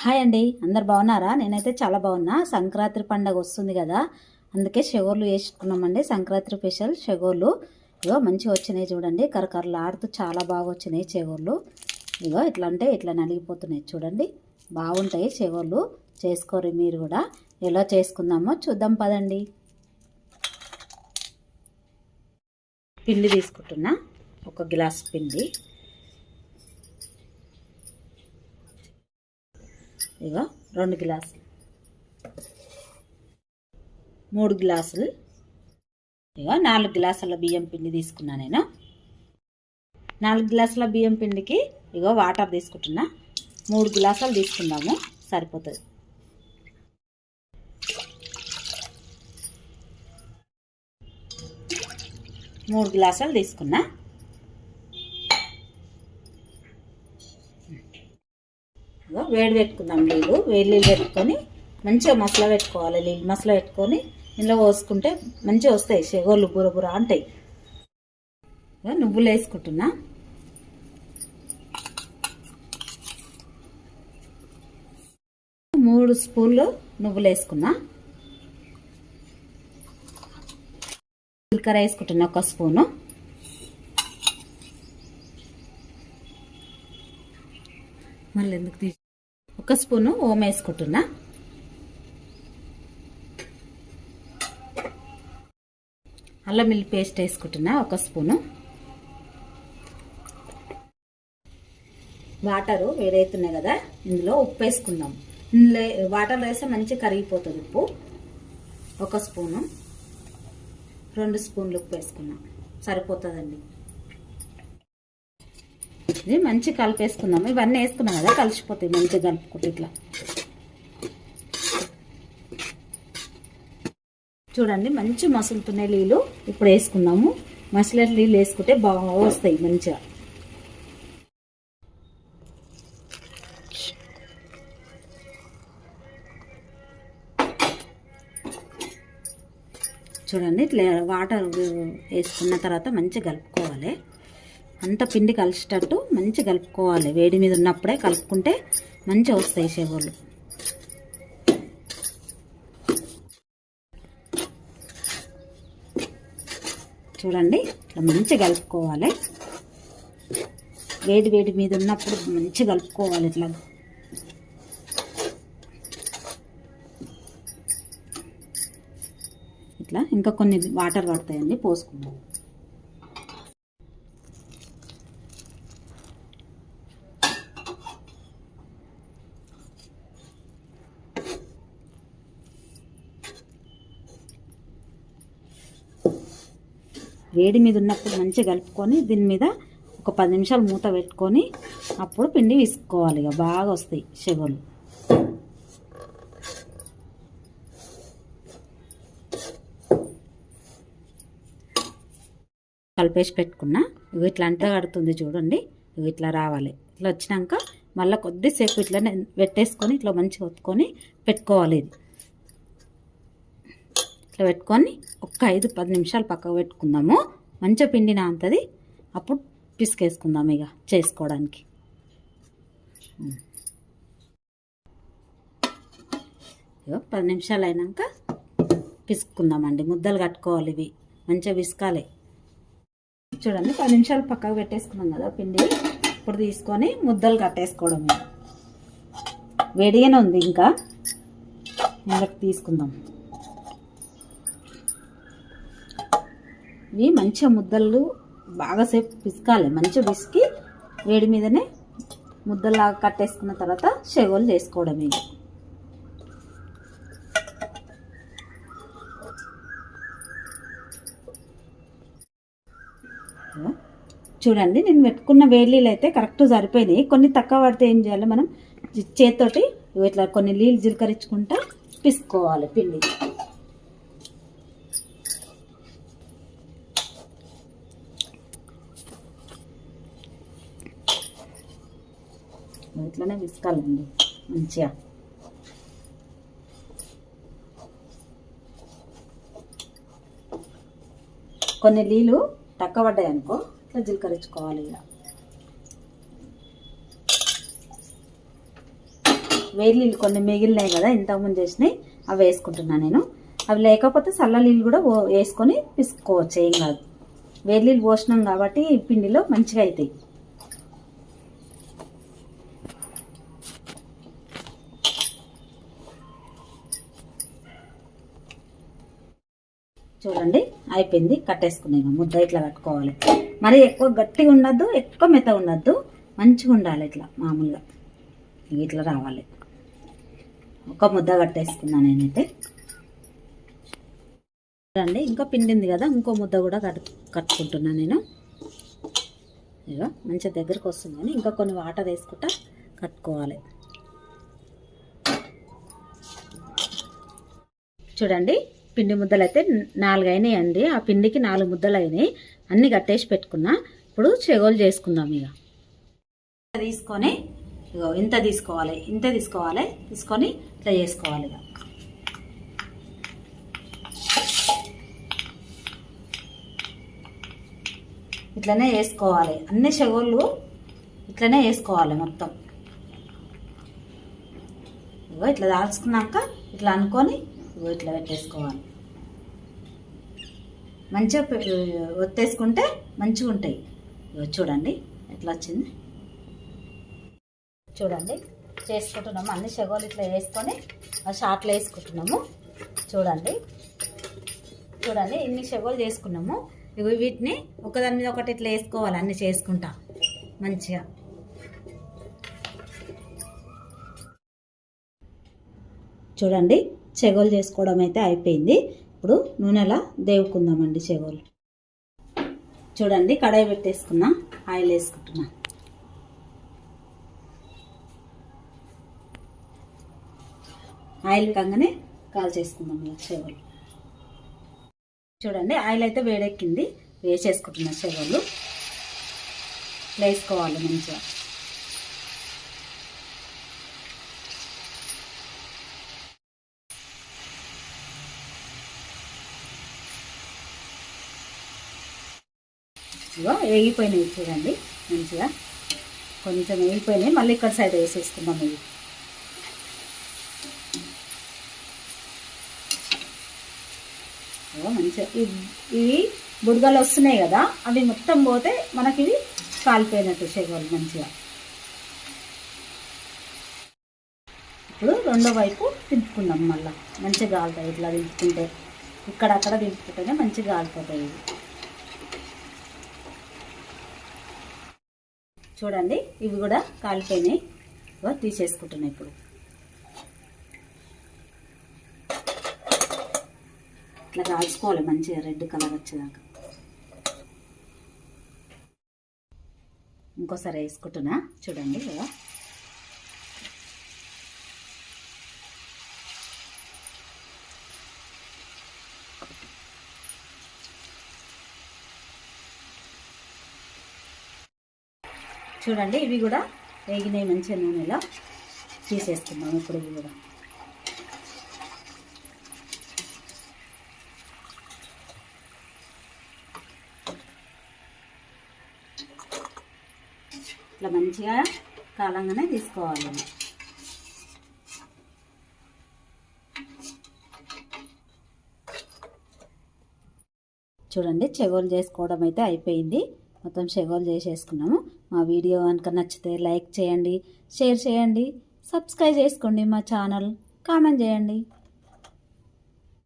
Hi అండి. అందరు బాగున్నారా? నేనైతే చాలా బాగున్నా. సంక్రాంతి పండగ వస్తుంది కదా. అందుకే షెగోర్లు వేసుకున్నామండి. సంక్రాంతి స్పెషల్ షెగోర్లు. ఇగో మంచిగా వచ్చినాయి చూడండి. కరకరలు ఆడుతూ చాలా బాగా వచ్చినాయి చెగోర్లు ఇగో ఇట్లా అంటే ఇట్లా నలిగిపోతున్నాయి చూడండి. బాగుంటాయి చెగోర్లు చేసుకోరు మీరు కూడా. ఎలా చేసుకుందామో చూద్దాం పదండి. పిండి తీసుకుంటున్నా. ఒక గ్లాస్ పిండి. ఇగో రెండు గ్లాసులు. మూడు గ్లాసులు. ఇగో నాలుగు గ్లాసుల బియ్యం పిండి తీసుకున్నా నేను. నాలుగు గ్లాసుల బియ్యం పిండికి ఇగో వాటర్ తీసుకుంటున్నా. మూడు గ్లాసులు తీసుకుందాము సరిపోతుంది. మూడు గ్లాసులు తీసుకున్నా. వేడి పెట్టుకుందాం నీళ్ళు. వేడి నీళ్ళు పెట్టుకొని మంచిగా మసాలా పెట్టుకోవాలి. నీళ్ళు మసాలా పెట్టుకొని ఇందులో పోసుకుంటే మంచిగా వస్తాయి. షెగోళ్ళు బుర బుర అంటాయి. నువ్వులు వేసుకుంటున్నా. మూడు స్పూన్లు నువ్వులు వేసుకున్నా. జీలకర్ర వేసుకుంటున్నా ఒక స్పూను. మళ్ళీ ఎందుకు తీసి ఒక స్పూను ఓమ వేసుకుంటున్నా. అల్లం మిల్లి పేస్ట్ వేసుకుంటున్నా ఒక స్పూను. వాటరు వేడవుతున్నాయి కదా ఇందులో ఉప్పు వేసుకుందాం. ఇందులో వాటర్లో వేస్తే మంచిగా కరిగిపోతుంది ఉప్పు. ఒక స్పూను. రెండు స్పూన్లు ఉప్పు వేసుకున్నాం సరిపోతుందండి. ఇది మంచి కలిపేసుకుందాము. ఇవన్నీ వేసుకున్నాం కదా కలిసిపోతాయి మంచిగా కలుపుకుంటే ఇట్లా. చూడండి మంచి మసులుతున్నాయి నీళ్ళు ఇప్పుడు వేసుకున్నాము. మసలి నీళ్ళు వేసుకుంటే బాగా వస్తాయి మంచిగా. చూడండి ఇట్లా వాటర్ వేసుకున్న తర్వాత మంచిగా కలుపుకోవాలి. అంత పిండి కలిసేటట్టు మంచి కలుపుకోవాలి. వేడి మీద ఉన్నప్పుడే కలుపుకుంటే మంచిగా వస్తాయి చెవులు చూడండి ఇట్లా మంచిగా కలుపుకోవాలి. వేడి వేడి మీద ఉన్నప్పుడు మంచిగా కలుపుకోవాలి ఇట్లా. ఇట్లా ఇంకా కొన్ని వాటర్ పడతాయండి పోసుకుందాం. వేడి మీద ఉన్నప్పుడు మంచిగా కలుపుకొని దీని మీద ఒక పది నిమిషాలు మూత పెట్టుకొని అప్పుడు పిండి విసుకోవాలి ఇక బాగా వస్తాయి షుగర్లు కలిపేసి పెట్టుకున్నా ఇవి ఇట్లా అంతా కడుతుంది చూడండి ఇవి ఇట్లా రావాలి. ఇట్లా వచ్చినాక మళ్ళీ కొద్దిసేపు ఇట్లా పెట్టేసుకొని ఇట్లా మంచిగా ఒత్తుకొని పెట్టుకోవాలి ఇది. ఇట్లా పెట్టుకొని ఒక్క ఐదు పది నిమిషాలు పక్కకు పెట్టుకుందాము. మంచిగా పిండి నాంతది అప్పుడు పిసికేసుకుందాం ఇక చేసుకోవడానికి. పది నిమిషాలు అయినాక పిసుకుందామండి ముద్దలు కట్టుకోవాలి ఇవి. మంచిగా పిసుకాలి. చూడండి పది నిమిషాలు పక్కకు పెట్టేసుకున్నాం కదా పిండి. ఇప్పుడు తీసుకొని ముద్దలు కట్టేసుకోవడం వేడిగానే ఉంది ఇంకా. ఇందులోకి తీసుకుందాం. ఇవి మంచిగా ముద్దలు బాగాసేపు పిసకాలి. మంచిగా పిసికి వేడి మీదనే ముద్దలాగా కట్టేసుకున్న తర్వాత షెగోలు చేసుకోవడం ఇది చూడండి నేను పెట్టుకున్న వేలీలు అయితే కరెక్ట్ సరిపోయినాయి. కొన్ని తక్కువ పడితే ఏం చేయాలి మనం? చేతితోటి ఇట్లా కొన్ని నీళ్ళు జీలకరించుకుంటా పిసుకోవాలి పిండి. ఇట్లనే విసుకాలండి. మంచిగా. కొన్ని నీళ్ళు తక్కువ పడ్డాయి అనుకో ఇట్లా జీలకరించుకోవాలి ఇలా వేడి నీళ్ళు కొన్ని మిగిలినాయి కదా ఇంతకుముందు చేసినాయి అవి వేసుకుంటున్నాను నేను. అవి లేకపోతే చల్ల నీళ్ళు కూడా వేసుకొని పిసుకోవచ్చు ఏం కాదు. వేడి నీళ్ళు పోసినాం కాబట్టి పిండిలో మంచిగా అవుతాయి చూడండి అయిపోయింది కట్టేసుకున్నాయి ముద్ద ఇట్లా కట్టుకోవాలి. మరి ఎక్కువ గట్టిగా ఉండద్దు ఎక్కువ మెత్త ఉండద్దు మంచిగా ఉండాలి ఇట్లా మామూలుగా. ఇవి ఇట్లా రావాలి. ఒక ముద్ద కట్టేసుకున్నా నేనైతే. చూడండి ఇంకా పిండింది కదా ఇంకో ముద్ద కూడా కట్టు కట్టుకుంటున్నా నేను. ఇక మంచిగా దగ్గరకు వస్తుంది కానీ ఇంకా కొన్ని వాటర్ వేసుకుంటా కట్టుకోవాలి. చూడండి పిండి ముద్దలు అయితే నాలుగు అయినాయి అండి ఆ పిండికి నాలుగు ముద్దలు అయినాయి అన్నీ కట్టేసి పెట్టుకున్నా. ఇప్పుడు చెగోలు చేసుకుందాం ఇక. తీసుకొని ఇగో ఇంత తీసుకోవాలి ఇంత తీసుకోవాలి తీసుకొని ఇట్లా చేసుకోవాలి ఇక. ఇట్లనే వేసుకోవాలి. అన్ని చెగోళ్ళు ఇట్లనే వేసుకోవాలి మొత్తం. ఇగో ఇట్లా దాల్చుకున్నాక ఇట్లా అనుకొని ఇట్లా పెట్టేసుకోవాలి. మంచిగా ఒత్తేసుకుంటే మంచిగా ఉంటాయి. ఇగో చూడండి ఎట్లా వచ్చింది. చూడండి చేసుకుంటున్నాము. అన్ని షగోలు ఇట్లా వేసుకొని ఆ షార్ట్లో వేసుకుంటున్నాము. చూడండి చూడండి ఇన్ని షగోలు చేసుకున్నాము. ఇగో వీటిని ఒకదాని మీద ఒకటి ఇట్లా వేసుకోవాలి అన్ని చేసుకుంటా. మంచిగా. చూడండి చెగోలు చేసుకోవడం అయితే అయిపోయింది. ఇప్పుడు నూనెలా దేవుకుందామండి చెగోలు. చూడండి కడాయి పెట్టేసుకున్నా ఆయిల్ వేసుకుంటున్నా. ఆయిల్ కాగానే కాల్ చేసుకుందాం ఇలా చెగోలు. చూడండి ఆయిల్ అయితే వేడెక్కింది. వేసేసుకుంటున్నా చెగోలు. వేసుకోవాలి మంచిగా. ఇగో వేగిపోయినాయి చూడండి. మంచిగా కొంచెం వేగిపోయినాయి మళ్ళీ ఇక్కడ సైడ్ వేసేసుకుందాం ఇవి. మంచిగా ఇవి- బుడగలు వస్తున్నాయి కదా అవి మొత్తం పోతే మనకి ఇవి కాలిపోయినట్టు చెగోలు మంచిగా. ఇప్పుడు రెండో వైపు దింపుకుందాం మళ్ళీ. మంచిగా కాలుతాయి ఇట్లా దింపుకుంటే ఇక్కడక్కడ దింపుకుంటేనే మంచిగా కాలిపోతాయి ఇవి. చూడండి ఇవి కూడా కాలిపోయినాయి. ఇగో తీసేసుకుంటున్నాయి ఇప్పుడు. ఇట్లా కాల్చుకోవాలి మంచిగా రెడ్ కలర్ వచ్చేదాకా. ఇంకోసారి వేసుకుంటున్నా. చూడండి కదా. చూడండి ఇవి కూడా వేగినాయి మంచిగా నూనెలో తీసేసుకుందాం ఇప్పుడు ఇవి కూడా. ఇట్లా మంచిగా కాలంగానే తీసుకోవాలి. చూడండి చెగోలు చేసుకోవడం అయితే అయిపోయింది. మొత్తం చెగోలు చేసేసుకున్నాము. మా వీడియో కనుక నచ్చితే లైక్ చేయండి షేర్ చేయండి సబ్స్క్రైబ్ చేసుకోండి మా ఛానల్. కామెంట్ చేయండి.